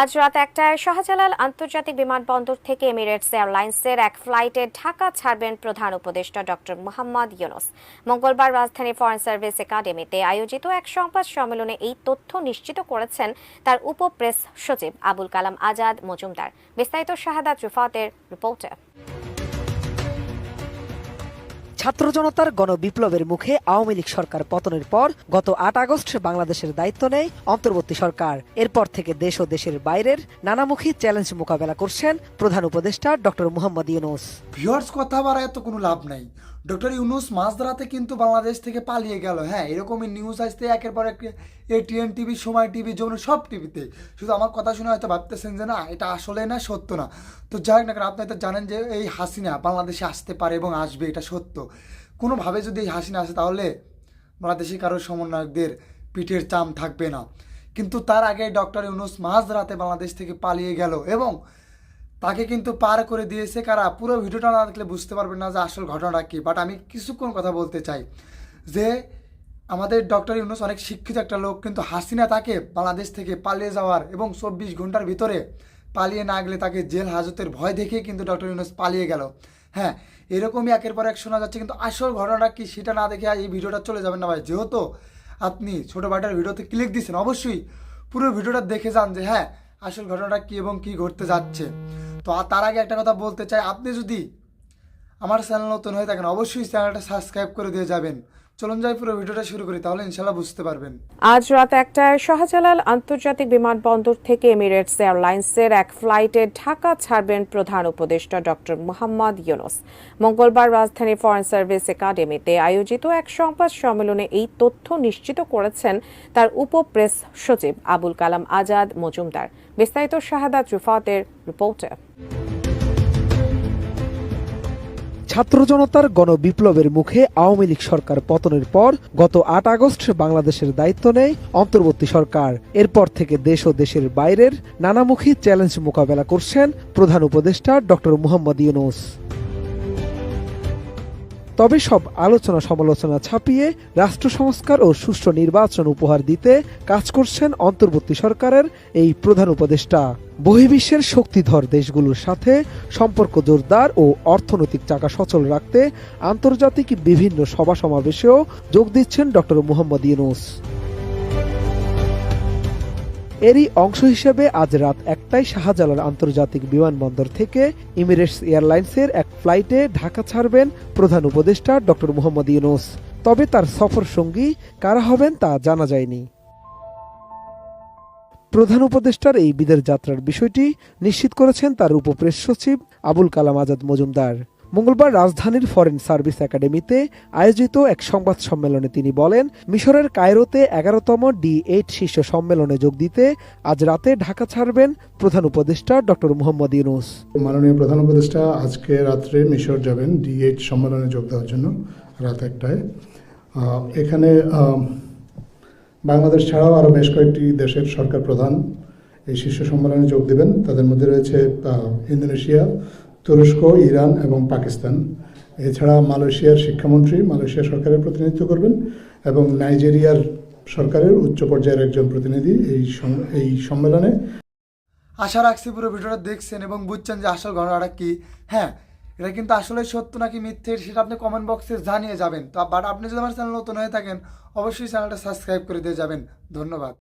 আজ রাত একটায় শাহজালাল আন্তর্জাতিক বিমানবন্দর থেকে এমিরেটস এয়ারলাইন্সের এক ফ্লাইটে ঢাকা ছাড়বেন প্রধান উপদেষ্টা ডক্টর মোহাম্মদ ইউনুস। মঙ্গলবার রাজধানী ফরেন সার্ভিস একাডেমিতে আয়োজিত এক সংবাদ সম্মেলনে এই তথ্য নিশ্চিত করেছেন তার উপ প্রেস সচিব আবুল কালাম আজাদ মজুমদার। বিস্তারিত শাহাদা রুফাতের রিপোর্টে। ছাত্র জনতার গণবিপ্লবের মুখে আওয়ামী লীগ সরকার পতনের পর গত আট আগস্ট বাংলাদেশের দায়িত্ব নেয় অন্তর্বর্তী সরকার। এরপর থেকে দেশ ও দেশের বাইরের নানামুখী চ্যালেঞ্জ মোকাবেলা করছেন প্রধান উপদেষ্টা ডক্টর মোহাম্মদ ইউনুস। ভিউয়ার্স কথা বাড়ায় তো কোনো লাভ নাই। ডক্টর ইউনুস মাঝরাতে কিন্তু বাংলাদেশ থেকে পালিয়ে গেল হ্যাঁ এরকমই নিউজ আসতে একের পর এক ATN TV Somoy TV Jamuna, সব টিভিতে শুধু আমার কথা শুনে হয়তো ভাবতেছেন যে না, এটা আসলে না, সত্য না। তো যাই হোক না আপনি তো জানেন যে এই হাসিনা বাংলাদেশে আসতে পারে এবং আসবে, এটা সত্য। কোনোভাবে যদি এই হাসিনা আসে, তাহলে বাংলাদেশি কারও সমন্বয়কদের পিঠের চাম থাকবে না। কিন্তু তার আগে ডক্টর ইউনুস মাঝরাতে বাংলাদেশ থেকে পালিয়ে গেল এবং তাকে কিন্তু পার করে দিয়েছে কারা? পুরো ভিডিওটা না দেখলে বুঝতে পারবেন না যে আসল ঘটনাটা কী বাট আমি কিছুক্ষণ কথা বলতে চাই যে আমাদের ডক্টর ইউনুস অনেক শিক্ষিত একটা লোক, কিন্তু হাসিনা তাকে বাংলাদেশ থেকে পালিয়ে যাওয়ার এবং চব্বিশ ঘণ্টার ভিতরে পালিয়ে না গেলে তাকে জেল, হাজতের ভয় দেখে কিন্তু ডক্টর ইউনুস পালিয়ে গেল। হ্যাঁ এরকমই একের পর এক শোনা যাচ্ছে, কিন্তু আসল ঘটনাটা কি সেটা না দেখে এই ভিডিওটা চলে যাবেন না ভাই। যেহেতু আপনি ছোটো ভাইটার ভিডিওতে ক্লিক দিয়েছেন, অবশ্যই পুরো ভিডিওটা দেখে যান যে হ্যাঁ আসল ঘটনাটা কী এবং কী ঘটতে যাচ্ছে। তো তার আগে একটা কথা বলতে চাই। আপনি যদি আমার চ্যানেল নতুন হয়ে থাকেন, অবশ্যই চ্যানেলটা সাবস্ক্রাইব করে দিয়ে যাবেন। চলুন যাই পুরো ভিডিওটা শুরু করি, তাহলে ইনশাল্লাহ বুঝতে পারবেন। আজ রাত একটায় শাহজালাল আন্তর্জাতিক বিমানবন্দর থেকে এমিরেটস এয়ারলাইন্সের এক ফ্লাইটে ঢাকা ছাড়বেন প্রধান উপদেষ্টা ডক্টর মোহাম্মদ ইউনুস। মঙ্গলবার রাজধানী ফরেন সার্ভিস একাডেমিতে আয়োজিত এক সংবাদ সম্মেলনে এই তথ্য নিশ্চিত করেছেন তার উপ প্রেস সচিব আবুল কালাম আজাদ মজুমদার। বিস্তারিত শাহাদাত রুফাতের রিপোর্টে। ছাত্র জনতার গণবিপ্লবের মুখে আওয়ামী লীগ সরকার পতনের পর গত আট আগস্ট বাংলাদেশের দায়িত্ব নেয় অন্তর্বর্তী সরকার। এরপর থেকে দেশ ও দেশের বাইরের নানামুখী চ্যালেঞ্জ মোকাবেলা করছেন প্রধান উপদেষ্টা ডক্টর মুহাম্মদ ইউনুস। তবে সব আলোচনা সমালোচনা ছাপিয়ে রাষ্ট্র সংস্কার ও সুষ্ঠু নির্বাচন উপহার দিতে কাজ করছেন অন্তর্বর্তী সরকারের এই প্রধান উপদেষ্টা। বহির্বিশ্বের শক্তিধর দেশগুলোর সাথে সম্পর্ক জোরদার ও অর্থনৈতিক চাকা সচল রাখতে আন্তর্জাতিক বিভিন্ন সভা সমাবেশেও যোগ দিচ্ছেন ডক্টর মোহাম্মদ ইউনুস। এরই অংশ হিসেবে আজ রাত একটাই শাহজালাল আন্তর্জাতিক বিমানবন্দর থেকে ইমিরেটস এয়ারলাইন্সের এক ফ্লাইটে ঢাকা ছাড়বেন প্রধান উপদেষ্টা ডক্টর মোহাম্মদ ইউনুস। তবে তার সফর সঙ্গী কারা হবেন তা জানা যায়নি। প্রধান উপদেষ্টার এই বিদের যাত্রার বিষয়টি নিশ্চিত করেছেন তার উপপ্রেস সচিব আবুল কালাম আজাদ মজুমদার। মঙ্গলবার রাজধানীর ফরেন সার্ভিস একাডেমিতে আয়োজিত এক সংবাদ সম্মেলনে তিনি বলেন, মিশরের কায়রোতে এগারোতম ডি এইট শীর্ষ সম্মেলনে যোগ দিতে আজ রাতে ঢাকা ছাড়বেন প্রধান উপদেষ্টা ডক্টর মোহাম্মদ ইউনুস। মাননীয় প্রধান উপদেষ্টা, আজকে রাত্রে মিশর যাবেন ডিএইচ সম্মেলনে যোগ দেওয়ার জন্য, রাত একটায়। এখানে বাংলাদেশ ছাড়াও আরও বেশ কয়েকটি দেশের সরকার প্রধান এই শীর্ষ সম্মেলনে যোগ দেবেন। তাদের মধ্যে রয়েছে ইন্দোনেশিয়া তুরস্ক, ইরান এবং পাকিস্তান। এছাড়া মালয়েশিয়ার শিক্ষামন্ত্রী মালয়েশিয়া সরকারের প্রতিনিধিত্ব করবেন এবং নাইজেরিয়ার সরকারের উচ্চ পর্যায়ের একজন প্রতিনিধি এই এই সম্মেলনে। আশা রাখছি পুরো ভিডিওটা দেখছেন এবং বুঝছেন যে আসল ঘটনাটা কি। হ্যাঁ এটা কিন্তু আসলে সত্য নাকি মিথ্যে সেটা আপনি কমেন্ট বক্সে জানিয়ে যাবেন। তো বাট আপনি যদি আমার চ্যানেল নতুন হয়ে থাকেন, অবশ্যই চ্যানেলটা সাবস্ক্রাইব করে দিয়ে যাবেন। ধন্যবাদ।